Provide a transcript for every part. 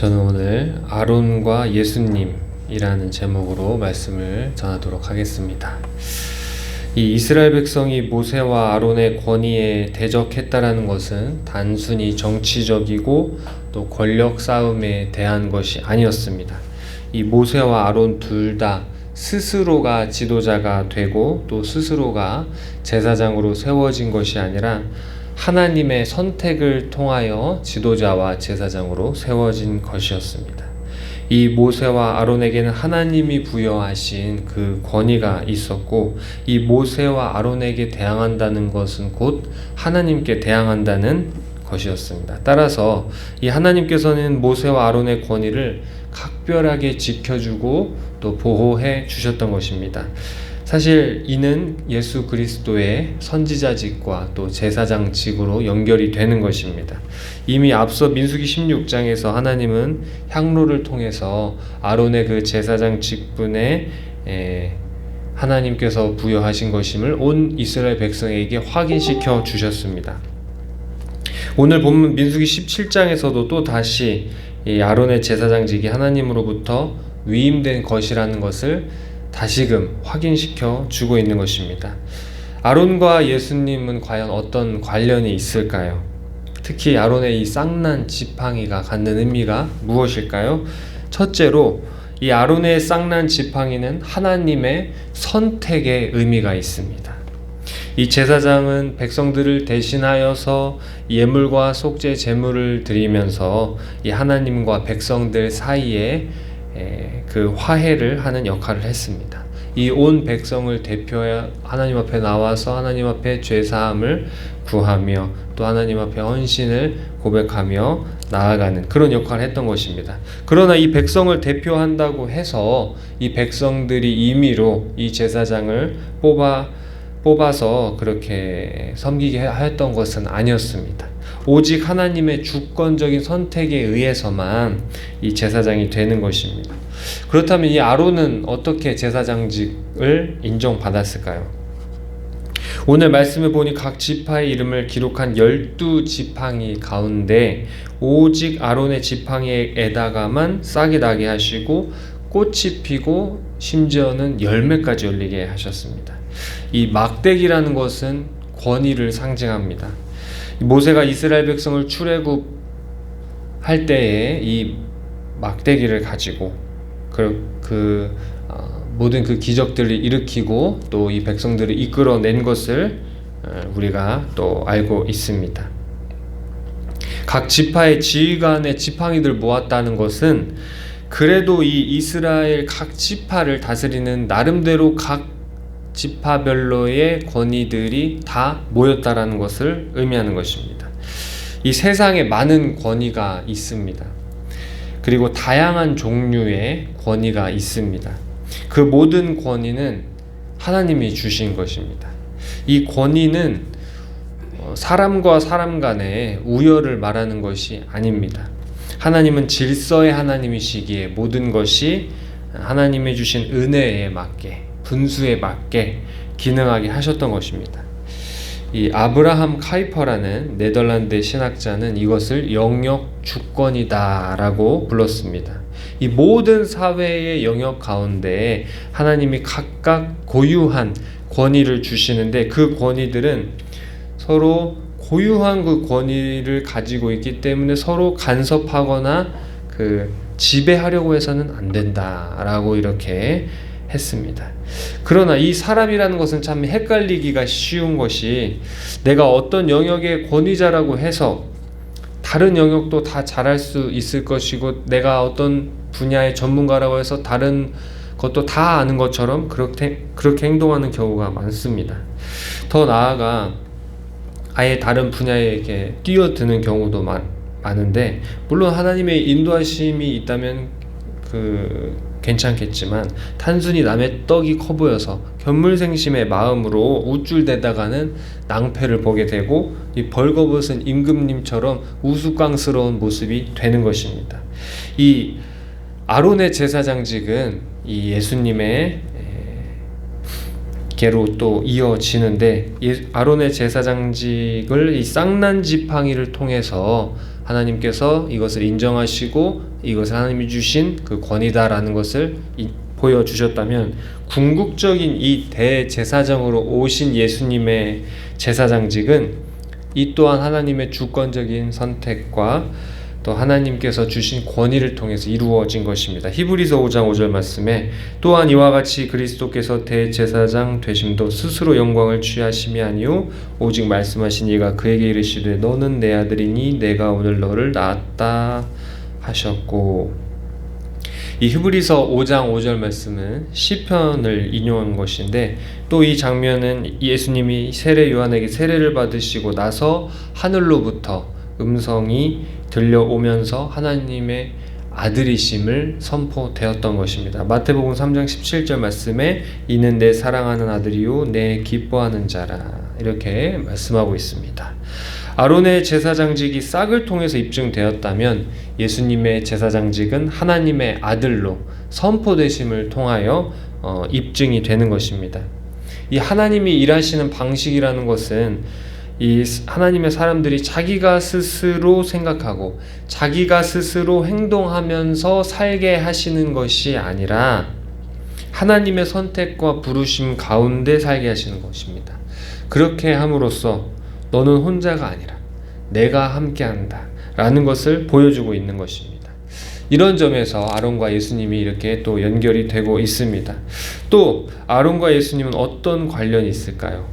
저는 오늘 아론과 예수님이라는 제목으로 말씀을 전하도록 하겠습니다. 이 이스라엘 백성이 모세와 아론의 권위에 대적했다라는 것은 단순히 정치적이고 또 권력 싸움에 대한 것이 아니었습니다. 이 모세와 아론 둘 다 스스로가 지도자가 되고 또 스스로가 제사장으로 세워진 것이 아니라 하나님의 선택을 통하여 지도자와 제사장으로 세워진 것이었습니다. 이 모세와 아론에게는 하나님이 부여하신 그 권위가 있었고 이 모세와 아론에게 대항한다는 것은 곧 하나님께 대항한다는 것이었습니다. 따라서 이 하나님께서는 모세와 아론의 권위를 각별하게 지켜주고 또 보호해 주셨던 것입니다. 사실 이는 예수 그리스도의 선지자직과 또 제사장직으로 연결이 되는 것입니다. 이미 앞서 민수기 16장에서 하나님은 향로를 통해서 아론의 그 제사장 직분에 에, 하나님께서 부여하신 것임을 온 이스라엘 백성에게 확인시켜 주셨습니다. 오늘 본문 민수기 17장에서도 또 다시 이 아론의 제사장직이 하나님으로부터 위임된 것이라는 것을 다시금 확인시켜 주고 있는 것입니다. 아론과 예수님은 과연 어떤 관련이 있을까요? 특히 아론의 이 쌍난 지팡이가 갖는 의미가 무엇일까요? 첫째로 이 아론의 쌍난 지팡이는 하나님의 선택의 의미가 있습니다. 이 제사장은 백성들을 대신하여서 예물과 속죄 제물을 드리면서 이 하나님과 백성들 사이에 그 화해를 하는 역할을 했습니다. 이 온 백성을 대표해 하나님 앞에 나와서 하나님 앞에 죄 사함을 구하며 또 하나님 앞에 헌신을 고백하며 나아가는 그런 역할을 했던 것입니다. 그러나 이 백성을 대표한다고 해서 이 백성들이 임의로 이 제사장을 뽑아 뽑아서 그렇게 섬기게 하였던 것은 아니었습니다. 오직 하나님의 주권적인 선택에 의해서만 이 제사장이 되는 것입니다. 그렇다면 이 아론은 어떻게 제사장직을 인정받았을까요? 오늘 말씀을 보니 각 지파의 이름을 기록한 열두 지팡이 가운데 오직 아론의 지팡이에다가만 싹이 나게 하시고 꽃이 피고 심지어는 열매까지 열리게 하셨습니다. 이 막대기라는 것은 권위를 상징합니다. 모세가 이스라엘 백성을 출애굽 할 때에 이 막대기를 가지고 그, 그 어, 모든 그 기적들을 일으키고 또 이 백성들을 이끌어낸 것을 어, 우리가 또 알고 있습니다. 각 지파의 지휘관의 지팡이들 모았다는 것은 그래도 이 이스라엘 각 지파를 다스리는 나름대로 각 지파별로의 권위들이 다 모였다라는 것을 의미하는 것입니다. 이 세상에 많은 권위가 있습니다. 그리고 다양한 종류의 권위가 있습니다. 그 모든 권위는 하나님이 주신 것입니다. 이 권위는 어, 사람과 사람 간의 우열을 말하는 것이 아닙니다. 하나님은 질서의 하나님이시기에 모든 것이 하나님이 주신 은혜에 맞게 분수에 맞게 기능하게 하셨던 것입니다. 이 아브라함 카이퍼라는 네덜란드 신학자는 이것을 영역 주권이다라고 불렀습니다. 이 모든 사회의 영역 가운데 하나님이 각각 고유한 권위를 주시는데 그 권위들은 서로 고유한 그 권위를 가지고 있기 때문에 서로 간섭하거나 그 지배하려고 해서는 안 된다라고 이렇게 했습니다. 그러나 이 사람이라는 것은 참 헷갈리기가 쉬운 것이 내가 어떤 영역의 권위자라고 해서 다른 영역도 다 잘할 수 있을 것이고 내가 어떤 분야의 전문가라고 해서 다른 것도 다 아는 것처럼 그렇게 그렇게 행동하는 경우가 많습니다. 더 나아가 아예 다른 분야에 이렇게 뛰어드는 경우도 많, 많은데 물론 하나님의 인도하심이 있다면 그 괜찮겠지만 단순히 남의 떡이 커 보여서 견물생심의 마음으로 우쭐대다가는 낭패를 보게 되고 이 벌거벗은 임금님처럼 우스꽝스러운 모습이 되는 것입니다. 이 아론의 제사장직은 이 예수님의 계로 또 이어지는데 아론의 제사장직을 이 쌍난 지팡이를 통해서 하나님께서 이것을 인정하시고 이것을 하나님이 주신 그 권위다라는 것을 이- 보여주셨다면 궁극적인 이 대제사장으로 오신 예수님의 제사장직은 이 또한 하나님의 주권적인 선택과 또 하나님께서 주신 권위를 통해서 이루어진 것입니다. 히브리서 5장 5절 말씀에 또한 이와 같이 그리스도께서 대제사장 되심도 스스로 영광을 취하심이 아니요 오직 말씀하신 이가 그에게 이르시되 너는 내 아들이니 내가 오늘 너를 낳았다 하셨고 이 히브리서 5장 5절 말씀은 시편을 인용한 것인데 또 이 장면은 예수님이 세례 요한에게 세례를 받으시고 나서 하늘로부터 음성이 들려오면서 하나님의 아들이심을 선포되었던 것입니다. 마태복음 3장 17절 말씀에 이는 내 사랑하는 아들이요 내 기뻐하는 자라 이렇게 말씀하고 있습니다. 아론의 제사장직이 싹을 통해서 입증되었다면 예수님의 제사장직은 하나님의 아들로 선포되심을 통하여 어, 입증이 되는 것입니다. 이 하나님이 일하시는 방식이라는 것은 이 하나님의 사람들이 자기가 스스로 생각하고 자기가 스스로 행동하면서 살게 하시는 것이 아니라 하나님의 선택과 부르심 가운데 살게 하시는 것입니다. 그렇게 함으로써 너는 혼자가 아니라 내가 함께한다 라는 것을 보여주고 있는 것입니다. 이런 점에서 아론과 예수님이 이렇게 또 연결이 되고 있습니다. 또 아론과 예수님은 어떤 관련이 있을까요?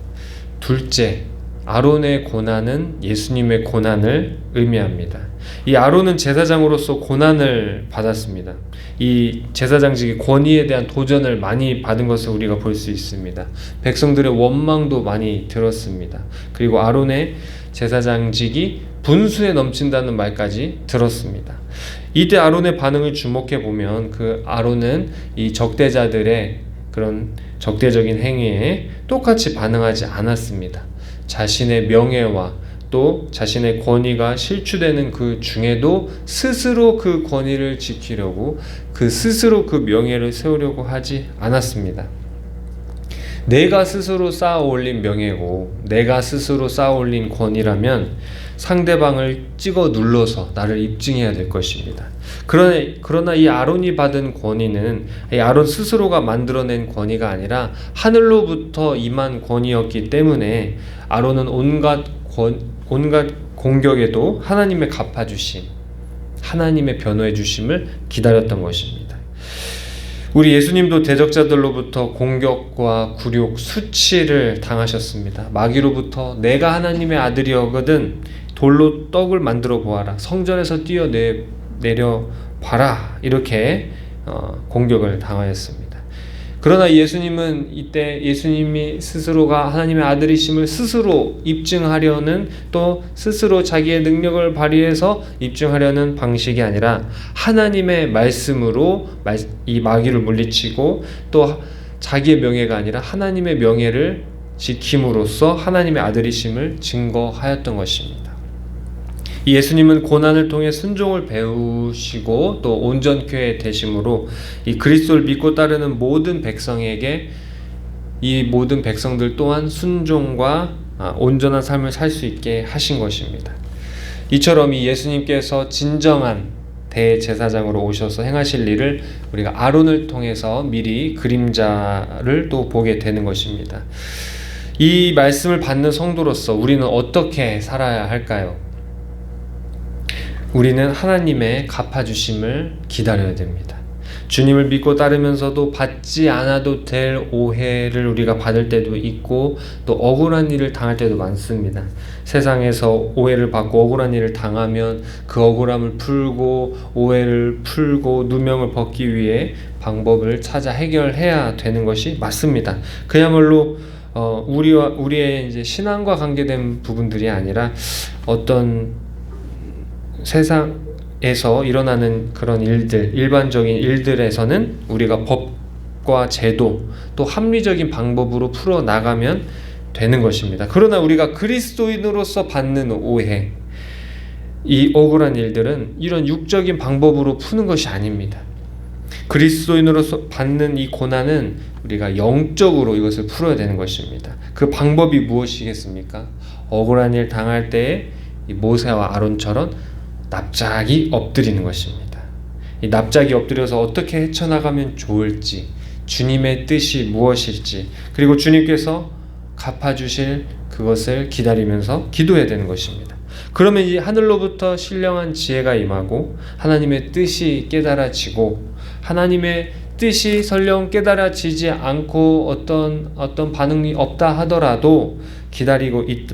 둘째, 아론의 고난은 예수님의 고난을 의미합니다. 이 아론은 제사장으로서 고난을 받았습니다. 이 제사장직의 권위에 대한 도전을 많이 받은 것을 우리가 볼 수 있습니다. 백성들의 원망도 많이 들었습니다. 그리고 아론의 제사장직이 분수에 넘친다는 말까지 들었습니다. 이때 아론의 반응을 주목해 보면 그 아론은 이 적대자들의 그런 적대적인 행위에 똑같이 반응하지 않았습니다. 자신의 명예와 또 자신의 권위가 실추되는 그 중에도 스스로 그 권위를 지키려고 그 스스로 그 명예를 세우려고 하지 않았습니다. 내가 스스로 쌓아 올린 명예고 내가 스스로 쌓아 올린 권위라면 상대방을 찍어 눌러서 나를 입증해야 될 것입니다. 그러나, 그러나 이 아론이 받은 권위는 이 아론 스스로가 만들어낸 권위가 아니라 하늘로부터 임한 권위였기 때문에 아론은 온갖 권, 온갖 공격에도 하나님의 갚아주심, 하나님의 변호해 주심을 기다렸던 것입니다. 우리 예수님도 대적자들로부터 공격과 굴욕, 수치를 당하셨습니다. 마귀로부터 내가 하나님의 아들이거든 돌로 떡을 만들어 보아라. 성전에서 뛰어내 내려 봐라. 이렇게 어, 공격을 당하였습니다. 그러나 예수님은 이때 예수님이 스스로가 하나님의 아들이심을 스스로 입증하려는 또 스스로 자기의 능력을 발휘해서 입증하려는 방식이 아니라 하나님의 말씀으로 이 마귀를 물리치고 또 자기의 명예가 아니라 하나님의 명예를 지킴으로써 하나님의 아들이심을 증거하였던 것입니다. 예수님은 고난을 통해 순종을 배우시고 또 온전케 되심으로 이 그리스도를 믿고 따르는 모든 백성에게 이 모든 백성들 또한 순종과 아, 온전한 삶을 살 수 있게 하신 것입니다. 이처럼 이 예수님께서 진정한 대제사장으로 오셔서 행하실 일을 우리가 아론을 통해서 미리 그림자를 또 보게 되는 것입니다. 이 말씀을 받는 성도로서 우리는 어떻게 살아야 할까요? 우리는 하나님의 갚아주심을 기다려야 됩니다. 주님을 믿고 따르면서도 받지 않아도 될 오해를 우리가 받을 때도 있고 또 억울한 일을 당할 때도 많습니다. 세상에서 오해를 받고 억울한 일을 당하면 그 억울함을 풀고 오해를 풀고 누명을 벗기 위해 방법을 찾아 해결해야 되는 것이 맞습니다. 그야말로 어, 우리와 우리의 이제 신앙과 관계된 부분들이 아니라 어떤 세상에서 일어나는 그런 일들, 일반적인 일들에서는 우리가 법과 제도 또 합리적인 방법으로 풀어 나가면 되는 것입니다. 그러나 우리가 그리스도인으로서 받는 오해, 이 억울한 일들은 이런 육적인 방법으로 푸는 것이 아닙니다. 그리스도인으로서 받는 이 고난은 우리가 영적으로 이것을 풀어야 되는 것입니다. 그 방법이 무엇이겠습니까? 억울한 일 당할 때에 모세와 아론처럼 납작이 엎드리는 것입니다. 이 납작이 엎드려서 어떻게 헤쳐나가면 좋을지, 주님의 뜻이 무엇일지, 그리고 주님께서 갚아주실 그것을 기다리면서 기도해야 되는 것입니다. 그러면 이 하늘로부터 신령한 지혜가 임하고 하나님의 뜻이 깨달아지고 하나님의 뜻이 설령 깨달아지지 않고 어떤 어떤 반응이 없다 하더라도 기다리고 있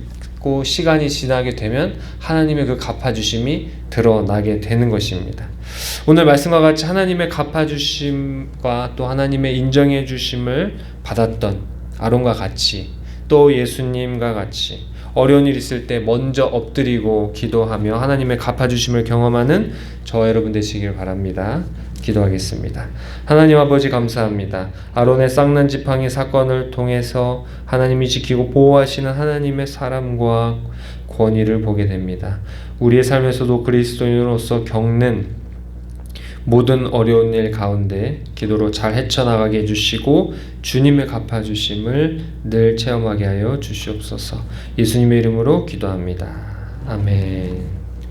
고 시간이 지나게 되면 하나님의 그 갚아주심이 드러나게 되는 것입니다. 오늘 말씀과 같이 하나님의 갚아주심과 또 하나님의 인정해 주심을 받았던 아론과 같이 또 예수님과 같이 어려운 일 있을 때 먼저 엎드리고 기도하며 하나님의 갚아주심을 경험하는 저와 여러분 되시길 바랍니다. 기도하겠습니다. 하나님 아버지 감사합니다. 아론의 쌍난 지팡이 사건을 통해서 하나님이 지키고 보호하시는 하나님의 사람과 권위를 보게 됩니다. 우리의 삶에서도 그리스도인으로서 겪는 모든 어려운 일 가운데 기도로 잘 헤쳐나가게 해주시고 주님의 갚아주심을 늘 체험하게 하여 주시옵소서 예수님의 이름으로 기도합니다. 아멘.